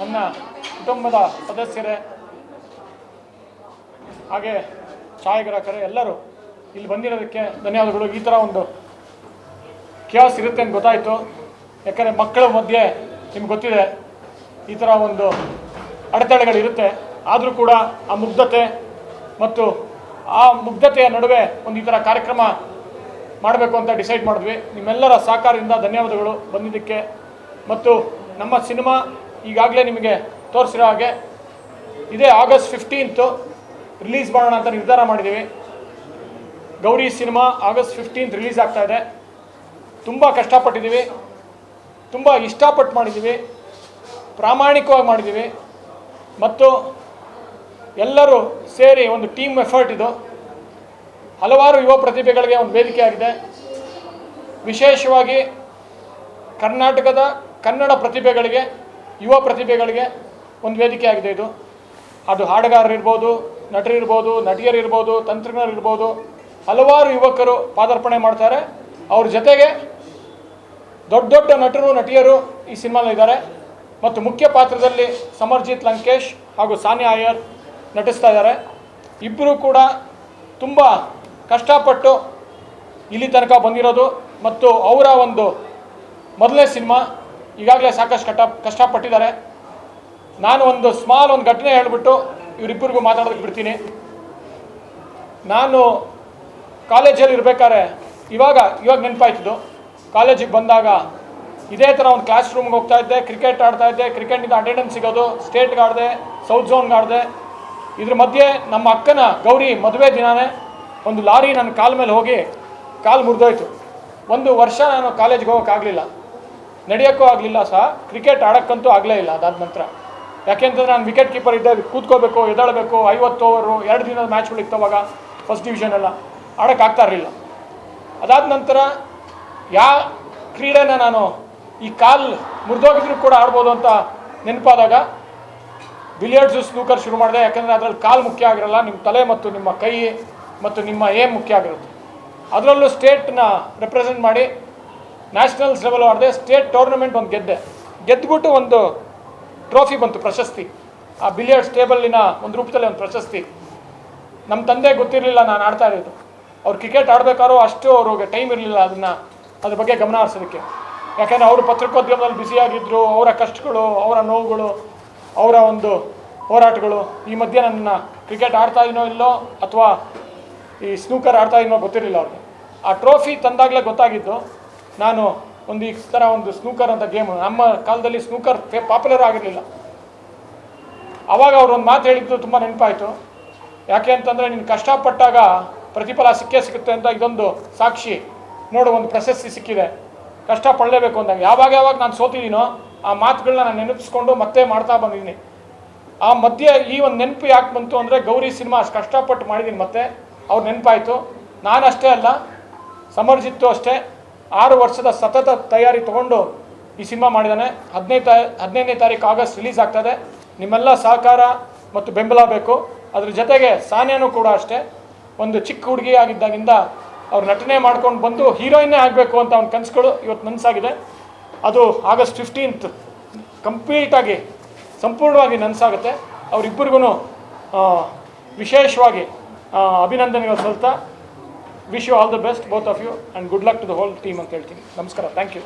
ನನ್ನ ಕುಟುಂಬದ ಸದಸ್ಯರೇ, ಹಾಗೆ ಛಾಯಾಗ್ರಾಹಕರೇ ಎಲ್ಲರೂ ಇಲ್ಲಿ ಬಂದಿರೋದಕ್ಕೆ ಧನ್ಯವಾದಗಳು. ಈ ಥರ ಒಂದು ಕ್ಯಾಸ್ ಇರುತ್ತೆ ಅಂತ ಗೊತ್ತಾಯಿತು. ಯಾಕಂದರೆ ಮಕ್ಕಳ ಮಧ್ಯೆ ನಿಮ್ಗೆ ಗೊತ್ತಿದೆ, ಈ ಥರ ಒಂದು ಅಡೆತಡೆಗಳಿರುತ್ತೆ ಆದರೂ ಕೂಡ ಆ ಮುಗ್ಧತೆ ಮತ್ತು ಆ ಮುಗ್ಧತೆಯ ನಡುವೆ ಒಂದು ಈ ಥರ ಕಾರ್ಯಕ್ರಮ ಮಾಡಬೇಕು ಅಂತ ಡಿಸೈಡ್ ಮಾಡಿದ್ವಿ. ನಿಮ್ಮೆಲ್ಲರ ಸಹಕಾರದಿಂದ ಧನ್ಯವಾದಗಳು ಬಂದಿದ್ದಕ್ಕೆ. ಮತ್ತು ನಮ್ಮ ಸಿನಿಮಾ ಈಗಾಗಲೇ ನಿಮಗೆ ತೋರಿಸಿರೋ ಹಾಗೆ ಇದೇ ಆಗಸ್ಟ್ ಫಿಫ್ಟೀನ್ತು ರಿಲೀಸ್ ಮಾಡೋಣ ಅಂತ ನಿರ್ಧಾರ ಮಾಡಿದ್ದೀವಿ. Gowri cinema August fifteenth release ಆಗ್ತಾ ಇದೆ. ತುಂಬ ಕಷ್ಟಪಟ್ಟಿದ್ದೀವಿ. ತುಂಬ ಇಷ್ಟಪಟ್ಟು ಮಾಡಿದ್ದೀವಿ. ಪ್ರಾಮಾಣಿಕವಾಗಿ ಮಾಡಿದ್ದೀವಿ. ಮತ್ತು ಎಲ್ಲರೂ ಸೇರಿ ಒಂದು ಟೀಮ್ ಎಫರ್ಟ್ ಇದು. ಹಲವಾರು ಯುವ ಪ್ರತಿಭೆಗಳಿಗೆ ಒಂದು ವೇದಿಕೆ ಆಗಿದೆ. ವಿಶೇಷವಾಗಿ ಕರ್ನಾಟಕದ ಕನ್ನಡ ಪ್ರತಿಭೆಗಳಿಗೆ ಯುವ ಪ್ರತಿಭೆಗಳಿಗೆ ಒಂದು ವೇದಿಕೆ ಆಗಿದೆ ಇದು. ಅದು ಹಾಡುಗಾರರಿರ್ಬೋದು ನಟರಿರ್ಬೋದು ನಟಿಯರಿರ್ಬೋದು ತಂತ್ರಜ್ಞರಿರ್ಬೋದು ಹಲವಾರು ಯುವಕರು ಪಾದಾರ್ಪಣೆ ಮಾಡ್ತಾರೆ. ಅವ್ರ ಜೊತೆಗೆ ದೊಡ್ಡ ದೊಡ್ಡ ನಟರು, ನಟಿಯರು ಈ ಸಿನಿಮಾಲಿದ್ದಾರೆ ಮತ್ತು ಮುಖ್ಯ ಪಾತ್ರದಲ್ಲಿ ಸಮರ್ಜಿತ್ ಲಂಕೇಶ್ ಹಾಗೂ ಸಾನಿಯಾ ಅಯ್ಯರ್ ನಟಿಸ್ತಾ ಇದ್ದಾರೆ. ಇಬ್ಬರು ಕೂಡ ತುಂಬ ಕಷ್ಟಪಟ್ಟು ಇಲ್ಲಿ ತನಕ ಬಂದಿರೋದು. ಮತ್ತು ಅವರ ಒಂದು ಮೊದಲನೇ ಸಿನಿಮಾ ಈಗಾಗಲೇ ಸಾಕಷ್ಟು ಕಷ್ಟ ಕಷ್ಟಪಟ್ಟಿದ್ದಾರೆ. ನಾನು ಒಂದು ಸ್ಮಾಲ್ ಒಂದು ಘಟನೆ ಹೇಳಿಬಿಟ್ಟು ಇವರಿಬ್ಬರಿಗೂ ಮಾತಾಡೋದಕ್ಕೆ ಬಿಡ್ತೀನಿ. ನಾನು ಕಾಲೇಜಲ್ಲಿ ಇರ್ಬೇಕಾದ್ರೆ ಇವಾಗ ಇವಾಗ ನೆನಪಾಯ್ತಿದ್ದು ಕಾಲೇಜಿಗೆ ಬಂದಾಗ ಇದೇ ಥರ ಒಂದು ಕ್ಲಾಸ್ ರೂಮ್ಗೆ ಹೋಗ್ತಾ ಇದ್ದೆ ಕ್ರಿಕೆಟ್ ಆಡ್ತಾ ಇದ್ದೆ ಕ್ರಿಕೆಟ್ನಿಂದ ಅಟೆಂಡೆನ್ಸ್ ಸಿಗೋದು ಸ್ಟೇಟ್ಗೆ ಆಡಿದೆ ಸೌತ್ ಝೋನ್ಗೆ ಆಡಿದೆ. ಇದ್ರ ಮಧ್ಯೆ ನಮ್ಮ ಅಕ್ಕನ ಗೌರಿ ಮದುವೆ ದಿನಾನೇ ಒಂದು ಲಾರಿ ನನ್ನ ಕಾಲ ಮೇಲೆ ಹೋಗಿ ಕಾಲು ಮುರಿದೋಯ್ತು. ಒಂದು ವರ್ಷ ನಾನು ಕಾಲೇಜ್ಗೆ ಹೋಗೋಕ್ಕಾಗಲಿಲ್ಲ. ನಡೆಯೋಕ್ಕೂ ಆಗಲಿಲ್ಲ ಸಹ ಕ್ರಿಕೆಟ್ ಆಡೋಕ್ಕಂತೂ ಆಗಲೇ ಇಲ್ಲ ಅದಾದ ನಂತರ. ಯಾಕೆಂತಂದ್ರೆ ನಾನು ವಿಕೆಟ್ ಕೀಪರ್ ಇದ್ದೆ, ಕೂತ್ಕೋಬೇಕು, ಎದ್ದಾಳಬೇಕು, ಐವತ್ತು ಓವರು ಎರಡು ದಿನದ ಮ್ಯಾಚ್ಗಳು ಇತ್ತವಾಗ ಫಸ್ಟ್ ಡಿವಿಷನ್ ಎಲ್ಲ. ಆಡೋಕ್ಕಾಗ್ತಾ ಇರಲಿಲ್ಲ. ಅದಾದ ನಂತರ ಯಾ ಕ್ರೀಡೆನ ನಾನು ಈ ಕಾಲ್ ಮುರಿದೋಗಿದ್ರು ಕೂಡ ಆಡ್ಬೋದು ಅಂತ ನೆನಪಾದಾಗ ಬಿಲಿಯರ್ಡ್ಸು ಸ್ನೂಕರ್ ಶುರು ಮಾಡಿದೆ. ಯಾಕಂದರೆ ಅದರಲ್ಲಿ ಕಾಲು ಮುಖ್ಯ ಆಗಿರಲ್ಲ ನಿಮ್ಮ ತಲೆ ಮತ್ತು ನಿಮ್ಮ ಕೈ ಮತ್ತು ನಿಮ್ಮ ಏಮ್ ಮುಖ್ಯ ಆಗಿರುತ್ತೆ. ಅದರಲ್ಲೂ ಸ್ಟೇಟ್ನ ರೆಪ್ರೆಸೆಂಟ್ ಮಾಡಿ ನ್ಯಾಷನಲ್ಸ್ ಲೆವೆಲ್ ಆಡಿದೆ ಸ್ಟೇಟ್ ಟೂರ್ನಮೆಂಟ್ ಒಂದು ಗೆದ್ದೆ. ಗೆದ್ದುಬಿಟ್ಟು ಒಂದು ಟ್ರೋಫಿ ಬಂತು, ಪ್ರಶಸ್ತಿ. ಆ ಬಿಲಿಯರ್ಡ್ಸ್ ಟೇಬಲ್ಲಿನ ಒಂದು ರೂಪದಲ್ಲಿ ಒಂದು ಪ್ರಶಸ್ತಿ. ನಮ್ಮ ತಂದೆ ಗೊತ್ತಿರಲಿಲ್ಲ ನಾನು ಆಡ್ತಾ ಇರೋದು. ಅವ್ರು ಕ್ರಿಕೆಟ್ ಆಡಬೇಕಾದ್ರೂ ಅಷ್ಟು ಅವ್ರಿಗೆ ಟೈಮ್ ಇರಲಿಲ್ಲ ಅದನ್ನು, ಅದ್ರ ಬಗ್ಗೆ ಗಮನ ಹರಿಸೋದಕ್ಕೆ. ಯಾಕೆಂದರೆ ಅವರು ಪತ್ರಿಕೋದ್ಯಮದಲ್ಲಿ ಬ್ಯುಸಿಯಾಗಿದ್ದರು ಅವರ ಕಷ್ಟಗಳು, ಅವರ ನೋವುಗಳು, ಅವರ ಒಂದು ಹೋರಾಟಗಳು, ಈ ಮಧ್ಯೆ ನನ್ನ ಕ್ರಿಕೆಟ್ ಆಡ್ತಾ ಇದೀನೋ ಇಲ್ಲೋ ಅಥವಾ ಈ ಸ್ನೂಕರ್ ಆಡ್ತಾ ಇದೀನೋ ಗೊತ್ತಿರಲಿಲ್ಲ ಅವ್ರಿಗೆ. ಆ ಟ್ರೋಫಿ ತಂದಾಗಲೇ ಗೊತ್ತಾಗಿದ್ದು ನಾನು ಒಂದು ಈ ಥರ ಒಂದು ಸ್ನೂಕರ್ ಅಂತ ಗೇಮ್ ನಮ್ಮ ಕಾಲದಲ್ಲಿ ಸ್ನೂಕರ್ ಫೇ ಪಾಪ್ಯುಲರ್ ಆಗಿರಲಿಲ್ಲ. ಆವಾಗ ಅವರು ಒಂದು ಮಾತು ಹೇಳಿದ್ದು ತುಂಬ ನೆನಪಾಯಿತು. ಯಾಕೆ ಅಂತಂದರೆ ನೀನು ಕಷ್ಟಪಟ್ಟಾಗ ಪ್ರತಿಫಲ ಸಿಕ್ಕೇ ಸಿಗುತ್ತೆ ಅಂತ ಇದೊಂದು ಸಾಕ್ಷಿ. ನೋಡು, ಒಂದು ಪ್ರಶಸ್ತಿ ಸಿಕ್ಕಿದೆ. ಕಷ್ಟ ಪಡಲೇಬೇಕು ಅಂದಾಗ. ಯಾವಾಗ ಯಾವಾಗ ನಾನು ಸೋತಿದ್ದೀನೋ ಆ ಮಾತುಗಳನ್ನ ನಾನು ನೆನಪಿಸ್ಕೊಂಡು ಮತ್ತೆ ಮಾಡ್ತಾ ಬಂದಿದ್ದೀನಿ. ಆ ಮಧ್ಯೆ ಈ ಒಂದು ನೆನಪು ಯಾಕೆ ಬಂತು ಅಂದರೆ ಗೌರಿ ಸಿನಿಮಾ ಅಷ್ಟು ಕಷ್ಟಪಟ್ಟು ಮಾಡಿದ್ದೀನಿ ಮತ್ತೆ. ಅವ್ರು ನೆನಪಾಯಿತು. ನಾನಷ್ಟೇ ಅಲ್ಲ, ಸಮರ್ಜಿತ್ತು ಅಷ್ಟೇ. ಆರು ವರ್ಷದ ಸತತ ತಯಾರಿ ತಗೊಂಡು ಈ ಸಿನಿಮಾ ಮಾಡಿದ್ದಾನೆ. ಹದಿನೈದು ತಾ, ಹದಿನೈದನೇ ತಾರೀಕು ಆಗಸ್ಟ್ ರಿಲೀಸ್ ಆಗ್ತದೆ. ನಿಮ್ಮೆಲ್ಲ ಸಹಕಾರ ಮತ್ತು ಬೆಂಬಲ ಬೇಕು. ಅದ್ರ ಜೊತೆಗೆ ಸಾನಿಯಾನು ಕೂಡ ಅಷ್ಟೇ. ಒಂದು ಚಿಕ್ಕ ಹುಡುಗಿ ಆಗಿದ್ದಾಗಿಂದ ಅವ್ರು ನಟನೆ ಮಾಡ್ಕೊಂಡು ಬಂದು ಹೀರೋಯಿನ್ನೇ ಆಗಬೇಕು ಅಂತ ಅವ್ನ ಕನಸುಗಳು ಇವತ್ತು ನನಸಾಗಿದೆ ಅದು ಆಗಸ್ಟ್ ಫಿಫ್ಟೀನ್ತ್ ಕಂಪ್ಲೀಟಾಗಿ ಸಂಪೂರ್ಣವಾಗಿ ನನಸಾಗುತ್ತೆ. ಅವರಿಬ್ಬರಿಗೂ ವಿಶೇಷವಾಗಿ ಅಭಿನಂದನೆಗಳು ಸಲ್ತಾ. Wish you all the best both of you and good luck to the whole team ಅಂತ ಹೇಳ್ತೀನಿ. ನಮಸ್ಕಾರ. Thank you